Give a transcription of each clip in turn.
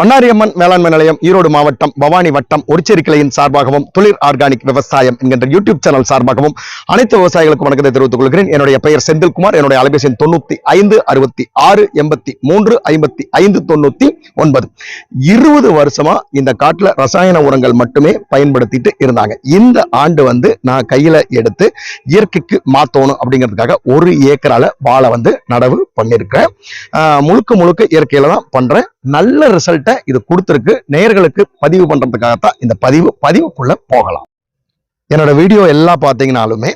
பண்ணாரியம்மன் வேளாண்மை நிலையம் ஈரோடு மாவட்டம் பவானி வட்டம் ஒருச்சேரி கிளையின் சார்பாகவும் தொழில் ஆர்கானிக் விவசாயம் என்கின்ற யூடியூப் சேனல் சார்பாகவும் அனைத்து விவசாயிகளுக்கும் வணக்கத்தை தெரிவித்துக் கொள்கிறேன். என்னுடைய பெயர் செந்தில்குமார். என்னுடைய அலைபேசி எண் தொண்ணூத்தி ஐந்து அறுபத்தி ஆறு எண்பத்தி மூன்று ஐம்பத்தி ஐந்து தொண்ணூத்தி ஒன்பது. இருபது வருஷமா இந்த காட்டுல ரசாயன உரங்கள் மட்டுமே பயன்படுத்திட்டு இருந்தாங்க. இந்த ஆண்டு வந்து நான் கையில எடுத்து இயற்கைக்கு மாத்தணும் அப்படிங்கிறதுக்காக ஒரு ஏக்கரால வாழை வந்து நடவு பண்ணிருக்கேன். முழுக்க முழுக்க இயற்கையில தான் பண்றேன். நல்ல ரிசல்ட் ரிசல்ட்டை இது கொடுத்துருக்கு. நேயர்களுக்கு பதிவு பண்றதுக்காகத்தான் இந்த பதிவு. பதிவுக்குள்ள போகலாம். என்னோட வீடியோ எல்லாம் பார்த்தீங்கனாலுமே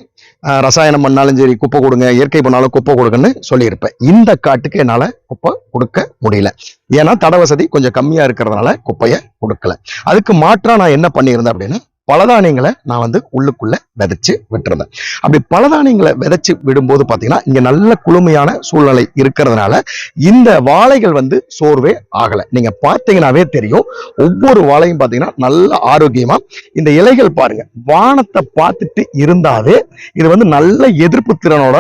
ரசாயனம் பண்ணாலும் சரி குப்பை கொடுங்க இயற்கை பண்ணாலும் குப்பை கொடுங்கன்னு சொல்லியிருப்பேன். இந்த காட்டுக்கு என்னால குப்பை கொடுக்க முடியல. ஏன்னா தட வசதி கொஞ்சம் கம்மியா இருக்கிறதுனால குப்பையை கொடுக்கல. அதுக்கு மாற்றாக நான் என்ன பண்ணியிருந்தேன் அப்படின்னா பலதானியங்களை நான் வந்து உள்ளுக்குள்ள விதைச்சு விட்டுருந்தேன். அப்படி பலதானியங்களை விதைச்சு விடும்போது பார்த்தீங்கன்னா இங்க நல்ல குளுமையான சூழ்நிலை இருக்கிறதுனால இந்த வாழைகள் வந்து சோர்வே ஆகலை. நீங்க பார்த்தீங்கன்னாவே தெரியும் ஒவ்வொரு வாழையும் பார்த்தீங்கன்னா நல்ல ஆரோக்கியமா இந்த இலைகள் பாருங்க வானத்தை பார்த்துட்டு இருந்தாவே இது வந்து நல்ல எதிர்ப்பு திறனோட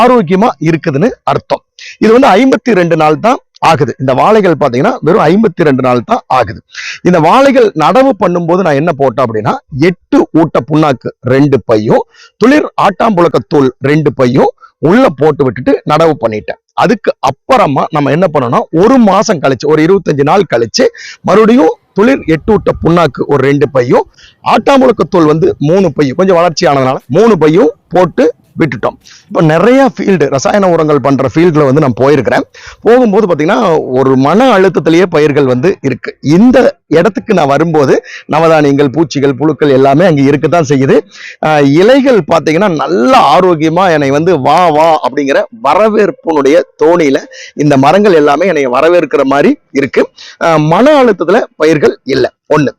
ஆரோக்கியமா இருக்குதுன்னு அர்த்தம். இது வந்து ஐம்பத்தி ரெண்டு நாள் தான் ஆகுது. இந்த வாழைகள் பாத்தீங்கன்னா வெறும் ஐம்பத்தி ரெண்டு நாள் தான் ஆகுது. இந்த வாழைகள் நடவு பண்ணும்போது நான் என்ன போட்டேன் அப்படின்னா எட்டு ஊட்ட புண்ணாக்கு ரெண்டு பையும் துளிர் ஆட்டாம்புழக்கத்தூள் ரெண்டு பையும் உள்ள போட்டு விட்டுட்டு நடவு பண்ணிட்டேன். அதுக்கு அப்புறமா நம்ம என்ன பண்ணோம்னா ஒரு மாசம் கழிச்சு ஒரு இருபத்தஞ்சு நாள் கழிச்சு மறுபடியும் துளிர் எட்டு ஊட்ட புண்ணாக்கு ஒரு ரெண்டு பையும் ஆட்டாமுழக்கத்தூள் வந்து மூணு பையும் கொஞ்சம் வளர்ச்சி ஆனதுனால மூணு பையும் போட்டு விட்டுட்டோம். இப்போ நிறைய ஃபீல்டு ரசாயன உரங்கள் பண்ணுற ஃபீல்டில் வந்து நான் போயிருக்கிறேன். போகும்போது பார்த்தீங்கன்னா ஒரு மன அழுத்தத்திலேயே பயிர்கள் வந்து இருக்கு. இந்த இடத்துக்கு நான் வரும்போது நவதானியங்கள் பூச்சிகள் புழுக்கள் எல்லாமே அங்கே இருக்க தான் செய்யுது இலைகள் பார்த்தீங்கன்னா நல்ல ஆரோக்கியமாக என்னை வந்து வா வா அப்படிங்கிற வரவேற்புனுடைய தோணியில் இந்த மரங்கள் எல்லாமே என்னை வரவேற்கிற மாதிரி இருக்கு. மன அழுத்தத்தில் பயிர்கள் இல்லை. ஒன்று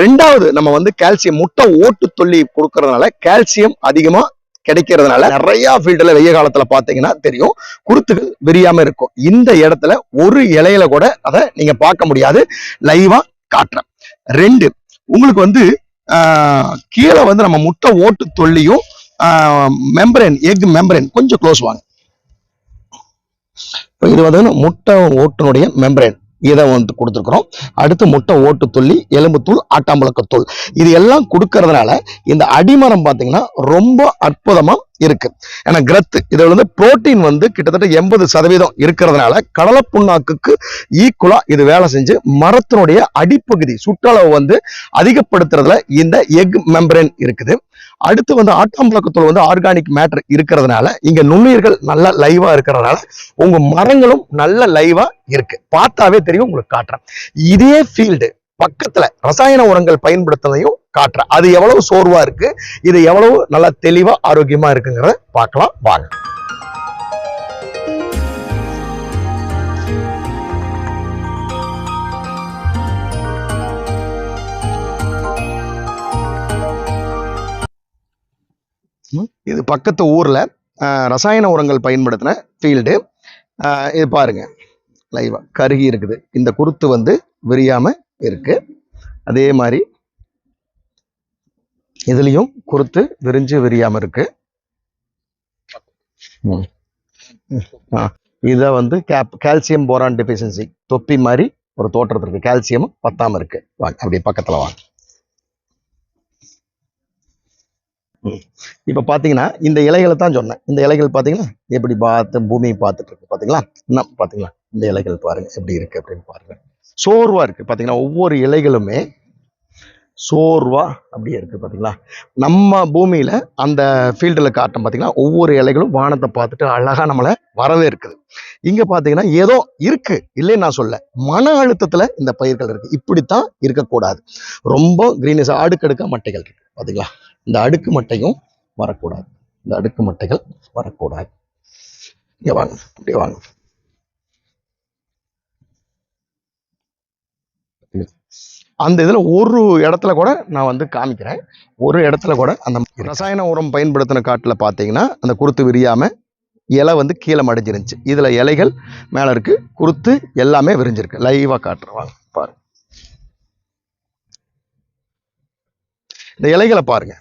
ரெண்டாவது நம்ம வந்து கால்சியம் முட்டை ஓட்டு தொல்லி கொடுக்கறதுனால கால்சியம் அதிகமாக கிடைக்கிறதுனால நிறைய ஃபீல்டுல வெய்ய காலத்துல பாத்தீங்கன்னா தெரியும். குருத்துகள் விரியாமல் இருக்கும். இந்த இடத்துல ஒரு இலையில கூட அதை நீங்க பார்க்க முடியாது. லைவாக காட்டுறேன். ரெண்டு உங்களுக்கு வந்து ஆஹ், கீழே வந்து நம்ம முட்டை ஓட்டு தொல்லியும் மெம்பரேன் எக் மெம்பரேன் கொஞ்சம் க்ளோஸ் வாங்க. இது வந்து முட்டை ஓட்டுனுடைய மெம்பரேன் இதை வந்து கொடுத்துருக்குறோம். அடுத்து முட்டை ஓட்டுத்துள்ளி எலும்புத்தூள் ஆட்டாம்பழக்கத்தூள் இது எல்லாம் கொடுக்கறதுனால இந்த அடிமரம் பார்த்தீங்கன்னா ரொம்ப அற்புதமாக இருக்கு. ஏன்னா கிரத் இதுல வந்து புரோட்டீன் வந்து கிட்டத்தட்ட எண்பது சதவீதம் இருக்கிறதுனால கடலை புண்ணாக்குக்கு ஈக்குவலா இது வேலை செஞ்சு மரத்தினுடைய அடிப்பகுதி சுற்றளவு வந்து அதிகப்படுத்துறதுல இந்த எக் மெம்பரேன் இருக்குது. அடுத்து வந்து ஆட்டாம்புழக்கத்தூள் வந்து ஆர்கானிக் மேட்டர் இருக்கிறதுனால இங்க நுண்ணுயிர்கள் நல்ல லைவா இருக்கிறதுனால உங்க மரங்களும் நல்ல லைவா இருக்கு. பார்த்தாவே தெரியும் உங்களுக்கு காட்டுறேன். இதே ஃபீல்டு பக்கத்துல ரசாயன உரங்கள் பயன்படுத்துறதையும் காட்டுறேன் அது எவ்வளவு சோர்வா இருக்கு? இது எவ்வளவு நல்லா தெளிவா ஆரோக்கியமா இருக்குங்கிறத பார்க்கலாம். வாங்க. இது பக்கத்து ஊர்ல ரசாயன உரங்கள் பயன்படுத்தின ஃபீல்டு இது பாருங்க. லைவா கருகி இருக்குது. இந்த குருத்து வந்து விரியாம இருக்கு. அதே மாதிரி இதுலயும் குறுத்து விரிஞ்சு விரியாம இருக்கு. இத வந்து கேப் கால்சியம் போரான் டெஃபிஷியன்சி தொப்பி மாதிரி ஒரு தோற்றத்து இருக்கு. கால்சியம் பத்தாம இருக்கு. வாங்க அப்படியே பக்கத்துல வாங்க. இப்ப பாத்தீங்கன்னா இந்த இலைகளை தான் சொன்னேன். இந்த இலைகள் பாத்தீங்கன்னா எப்படி பார்த்து பூமியை பார்த்துட்டு இருக்கு. பாத்தீங்களா? என்ன பாத்தீங்களா? இந்த இலைகள் பாருங்க எப்படி இருக்கு அப்படின்னு பாருங்க. சோர்வா இருக்கு. பாத்தீங்கன்னா ஒவ்வொரு இலைகளுமே சோர்வா அப்படியே இருக்கு பாத்தீங்களா? நம்ம பூமியில அந்த ஃபீல்டில் காட்டும் பாத்தீங்கன்னா ஒவ்வொரு இலைகளும் வானத்தை பார்த்துட்டு அழகா நம்மளை வரவே இருக்குது இங்க பாத்தீங்கன்னா ஏதோ இருக்கு. இல்லைன்னு நான் சொல்ல மன அழுத்தத்துல இந்த பயிர்கள் இருக்கு. இப்படித்தான் இருக்கக்கூடாது. ரொம்ப கிரீனிஸ் அடுக்கடுக்க மட்டைகள் இருக்கு. பாத்தீங்களா? இந்த அடுக்கு மட்டையும் வரக்கூடாது. இந்த அடுக்கு மட்டைகள் வரக்கூடாது. இங்கே வாங்க. அப்படியே வாங்க. அந்த இதுல ஒரு இடத்துல கூட நான் வந்து காமிக்கிறேன். ஒரு இடத்துல கூட அந்த ரசாயன உரம் பயன்படுத்தின காட்டுல பார்த்தீங்கன்னா அந்த குருத்து விரியாம இலை வந்து கீழே மடிஞ்சிருந்துச்சு. இதுல இலைகள் மேலே இருக்குது குருத்து எல்லாமே விரிஞ்சிருக்கு. லைவாக காட்டுறேன். வாங்க பாருங்க. இந்த இலைகளை பாருங்க.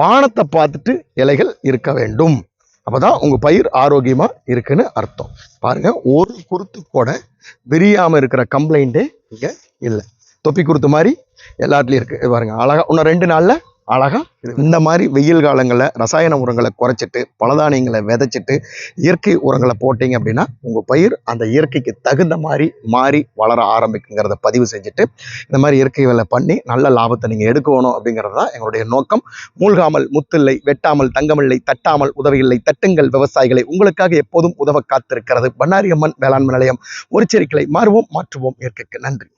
வானத்தை பார்த்துட்டு இலைகள் இருக்க வேண்டும். அப்பதான் உங்க பயிர் ஆரோக்கியமா இருக்குன்னு அர்த்தம். பாருங்க ஒரு குருத்து கூட விரியாமல் இருக்கிற கம்ப்ளைண்டே இங்கே இல்லை. தொப்பி கொடுத்த மாதிரி எல்லாத்துலேயும் இருக்குது இது பாருங்க அழகா இன்னும் ரெண்டு நாளில் அழகாக இந்த மாதிரி வெயில் காலங்களில் ரசாயன உரங்களை குறைச்சிட்டு பலதானியங்களை விதைச்சிட்டு இயற்கை உரங்களை போட்டிங்க அப்படின்னா உங்கள் பயிர் அந்த இயற்கைக்கு தகுந்த மாதிரி மாறி வளர ஆரம்பிக்குங்கிறத பதிவு செஞ்சுட்டு இந்த மாதிரி இயற்கை வேலை பண்ணி நல்ல லாபத்தை நீங்கள் எடுக்கணும் அப்படிங்கிறது தான் எங்களுடைய நோக்கம். மூழ்காமல் முத்தில்லை வெட்டாமல் தங்கமில்லை தட்டாமல் உதவியில்லை தட்டுங்கள் விவசாயிகளை உங்களுக்காக எப்போதும் உதவ காத்திருக்கிறது. பண்ணாரி அம்மன் வேளாண்மை நிலையம் ஒரு செரிக்கலை மாறுவோம் மாற்றுவோம். இயற்கைக்கு நன்றி.